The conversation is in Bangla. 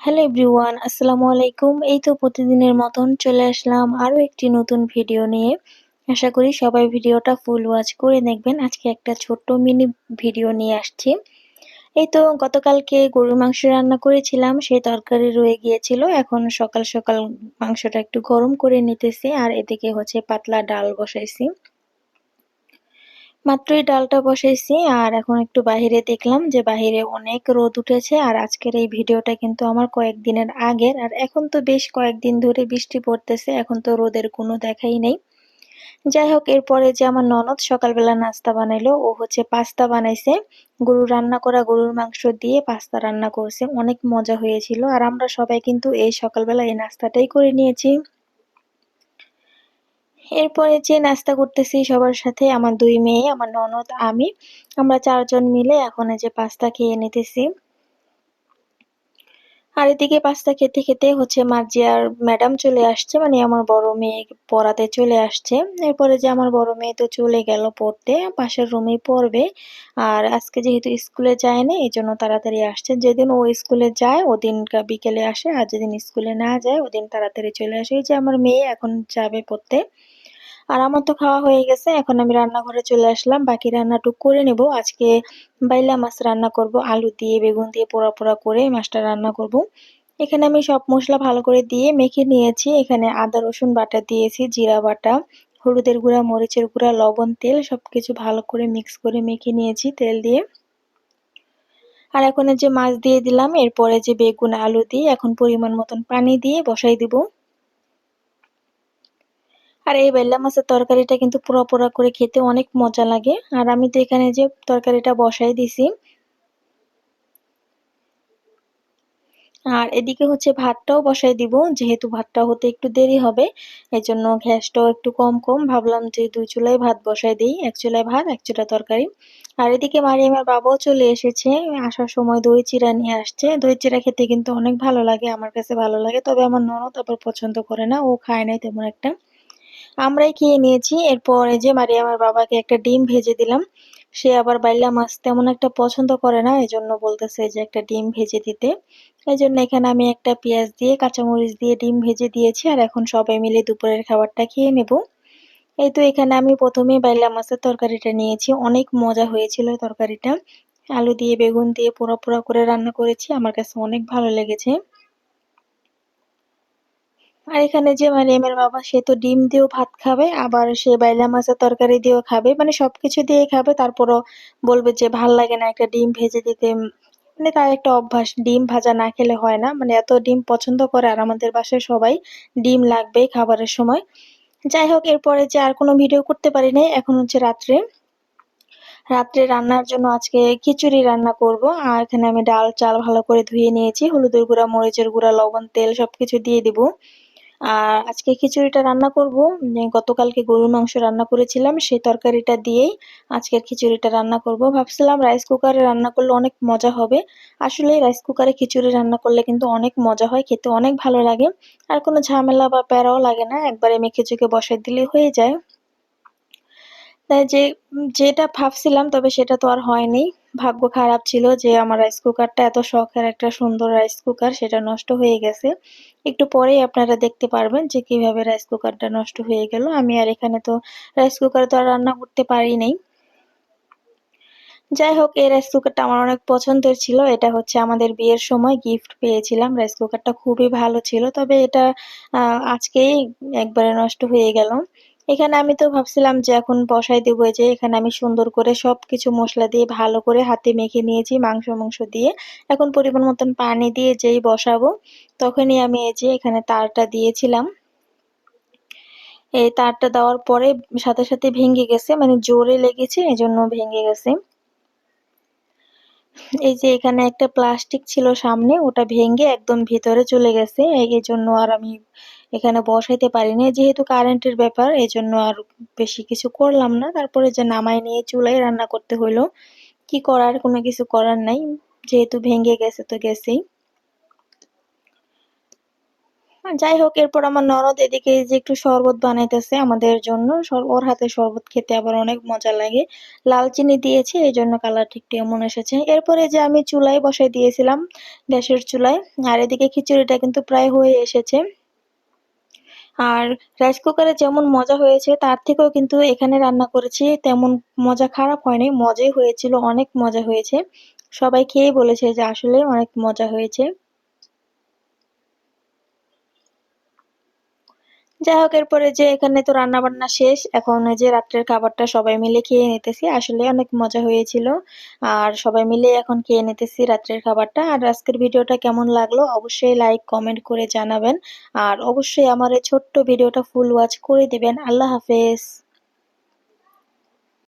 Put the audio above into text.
হ্যালো এভরিওয়ান আসসালামু আলাইকুম এই তো প্রতিদিনের মতন চলে আসলাম আরও একটি নতুন ভিডিও নিয়ে। আশা করি সবাই ভিডিওটা ফুল ওয়াচ করে দেখবেন। আজকে একটা ছোট্ট মিনি ভিডিও নিয়ে আসছি। এই তো গতকালকে গরুর মাংস রান্না করেছিলাম সেই তরকারি রয়ে গিয়েছিল। এখন সকাল সকাল মাংসটা একটু গরম করে নিতেছি, আর এদিকে হচ্ছে পাতলা ডাল বসাইছি। মাত্রই ডালটা বসাইছি আর এখন একটু বাহিরে দেখলাম যে বাহিরে অনেক রোদ উঠেছে, আর আজকের এই ভিডিওটা কিন্তু আমার কয়েকদিনের আগের, আর এখন তো বেশ কয়েকদিন ধরে বৃষ্টি পড়তেছে, এখন তো রোদের কোনো দেখাই নেই। যাই হোক, এরপরে যে আমার ননদ সকালবেলা নাস্তা বানাইলো, ও হচ্ছে পাস্তা বানাইছে গরু রান্না করা গরুর মাংস দিয়ে পাস্তা রান্না করছে, অনেক মজা হয়েছিল, আর আমরা সবাই কিন্তু এই সকালবেলা এই নাস্তাটাই করে নিয়েছি। এরপরে যে নাস্তা করতেছি সবার সাথে, আমার দুই মেয়ে, আমার ননদ, আমি। আমরা চারজন মিলে এখন যে পাস্তা খেয়ে নিতেছি। আর এদিকে পাস্তা খেতে খেতে হচ্ছে মার্জিয়ার ম্যাডাম চলে আসছে মানে আমার বড় মেয়ে পড়াতে চলে আসছে। এরপরে যে আমার বড় মেয়ে তো চলে গেল পড়তে, পাশের রুমেই পড়বে। আর আজকে যেহেতু স্কুলে যায় না এই জন্য তাড়াতাড়ি আসছে। যেদিন ও স্কুলে যায়, ওদিন বিকেলে আসে, আর যেদিন স্কুলে না যায়, ওদিন তাড়াতাড়ি চলে আসে। এই যে আমার মেয়ে এখন যাবে পড়তে। আর আমার তো খাওয়া হয়ে গেছে, এখন আমি রান্নাঘরে চলে আসলাম, বাকি রান্নাটুক করে নেব। আজকে বাইলা মাছ রান্না করব, আলু দিয়ে, বেগুন দিয়ে পোড়া পোড়া করে মাছটা রান্না করব। এখানে আমি সব মশলা ভালো করে দিয়ে মেখে নিয়েছি। এখানে আদা, রসুন বাটা দিয়েছি, জিরা বাটা, হলুদের গুঁড়া, মরিচের গুঁড়া, লবণ, তেল সব কিছু ভালো করে মিক্স করে মেখে নিয়েছি তেল দিয়ে। আর এখন যে মাছ দিয়ে দিলাম, এরপরে যে বেগুন, আলু দিয়ে এখন পরিমাণ মতন পানি দিয়ে বসাই দিব। আর এই বেল্লা মাছের তরকারিটা কিন্তু পোড়া পোড়া করে খেতে অনেক মজা লাগে। আর আমি তো এখানে যে তরকারিটা বসাই দিছি। আর এদিকে হচ্ছে ভাতটাও বসাই দিব, যেহেতু ভাতটা হতে একটু দেরি হবে এই জন্য গ্যাসটাও একটু কম কম। ভাবলাম যে দুই চুলায় ভাত বসাই দিই, এক চুলায় ভাত, এক চুলা তরকারি। আর এদিকে মারিয়ামের বাবাও চলে এসেছে, আসার সময় দই চিরা নিয়ে আসছে। দই চিরা খেতে কিন্তু অনেক ভালো লাগে, আমার কাছে ভালো লাগে, তবে আমার ননদ আবার পছন্দ করে না, ও খায় নাই তেমন একটা। আমরাই খেয়ে নিয়েছি। এরপর যে আমার বাবাকে একটা ডিম ভেজে দিলাম। সে আবার বাইলা মাছ তেমন একটা পছন্দ করে না এই জন্য বলতেছে যে একটা ডিম ভেজে দিতে। এই জন্য এখানে আমি একটা পেঁয়াজ দিয়ে, কাঁচামরিচ দিয়ে ডিম ভেজে দিয়েছি আর এখন সবাই মিলে দুপুরের খাবারটা খেয়ে নেব। এই তো এখানে আমি প্রথমে বাইলা মাছের তরকারিটা নিয়েছি। অনেক মজা হয়েছিল তরকারিটা। আলু দিয়ে, বেগুন দিয়ে পোড়া পোড়া করে রান্না করেছি। আমার কাছে অনেক ভালো লেগেছে। আর এখানে যে মারিয়ামের বাবা, সে তো ডিম দিয়েও ভাত খাবে, আবার সে বাইলা মাছের তরকারি দিয়েও খাবে মানে সবকিছু দিয়ে খাবে, তারপরও বলবে যে ভালো লাগে না একটা ডিম ভেজে দিতে। মানে তার একটা অভ্যাস, ডিম ভাজা না খেলে হয় না মানে এত ডিম পছন্দ করে আর আমাদের বাসায় সবাই ডিম লাগবেই খাবারের সময়। যাই হোক, এরপরে যে আর কোনো ভিডিও করতে পারি নাই এখন হচ্ছে রাত্রে। রাত্রে রান্নার জন্য আজকে খিচুড়ি রান্না করব, আর এখানে আমি ডাল চাল ভালো করে ধুয়ে নিয়েছি, হলুদের গুঁড়া, মরিচের গুঁড়া, লবণ, তেল সবকিছু দিয়ে দিব। আর আজকে খিচুড়িটা রান্না করব। গতকালকে গরুর মাংস রান্না করেছিলাম সেই তরকারিটা দিয়েই আজকের খিচুড়িটা রান্না করব। ভাবছিলাম রাইস কুকারে রান্না করলে অনেক মজা হবে। আসলে রাইস কুকারে খিচুড়ি রান্না করলে কিন্তু অনেক মজা হয়, খেতে অনেক ভালো লাগে। আর কোনো ঝামেলা বা প্যারাও লাগে না, একবারে মেখে চুকে বসাই দিলে হয়ে যায়। তাই যে, যেটা ভাবছিলাম, তবে সেটা তো আর হয়নি। ভাগ্য খারাপ ছিল যে, আমার রাইস কুকারটা এত শখের একটা সুন্দর রাইস কুকার সেটা নষ্ট হয়ে গেছে। একটু পরেই আপনারা দেখতে পারবেন যে, কীভাবে রাইস কুকারটা নষ্ট হয়ে গেল। আমি আর এখানে তো রাইস কুকার তো আর রান্না করতে পারি নাই। যাই হোক, এই রাইস কুকারটা আমার অনেক পছন্দের ছিল। এটা হচ্ছে আমাদের বিয়ের সময় গিফট পেয়েছিলাম। রাইস কুকারটা খুবই ভালো ছিল, তবে এটা আজকেই একবারে নষ্ট হয়ে গেল। এখানে আমি তো ভাবছিলাম যে এখন বসাই দেবো যে, এখানে আমি সুন্দর করে সব কিছু মশলা দিয়ে ভালো করে হাতে মেখে নিয়েছি, মাংস মাংস দিয়ে। এখন পরিমাণ মতন পানি দিয়ে যেই বসাবো, তখনই আমি এই যে এখানে তারটা দিয়েছিলাম। এই তারটা দেওয়ার পরে সাথে সাথে ভেঙে গেছে মানে জোরে লেগেছে এই জন্য ভেঙে গেছে। এই যে এখানে একটা প্লাস্টিক ছিল সামনে, ওটা ভেঙে একদম ভিতরে চলে গেছে, এই জন্য আর আমি এখানে বসাইতে পারিনি, যেহেতু কারেন্টের ব্যাপার এই জন্য আর বেশি কিছু করলাম না। তারপরে যে নামাই নিয়ে চুলাই রান্না করতে হইল, কি করার কোনো কিছু করার নাই, যেহেতু ভেঙে গেছে তো গেছেই। যাই হোক, এরপর আমার ননদ এদিকে যে একটু শরবত বানাইতেছে আমাদের জন্য ওর হাতে শরবত খেতে আবার অনেক মজা লাগে। লাল চিনি দিয়েছে এই জন্য কালারটা একটু এমন এসেছে। এরপরে যে আমি চুলায় বসাই দিয়েছিলাম, গ্যাসের চুলায়, আর এদিকে খিচুড়িটা কিন্তু প্রায় হয়ে এসেছে। আর রাইস কুকারে যেমন মজা হয়েছে, তার থেকেও কিন্তু এখানে রান্না করেছি, তেমন মজা খারাপ হয়নি, মজাই হয়েছিল, অনেক মজা হয়েছে। সবাই খেয়ে বলেছে যে আসলে অনেক মজা হয়েছে। যাই হোক, এরপরে যে এখানে তো রান্না বান্না শেষ, এখন যে রাত্রের খাবারটা সবাই মিলে খেয়ে নিতেছি। আসলে অনেক মজা হয়েছিল। আর সবাই মিলে এখন খেয়ে নিতেছি রাত্রের খাবারটা। আর আজকের ভিডিওটা কেমন লাগল অবশ্যই লাইক কমেন্ট করে জানাবেন। আর অবশ্যই আমার এই ছোট্ট ভিডিওটা ফুল ওয়াচ করে দিবেন। আল্লাহ হাফেজ।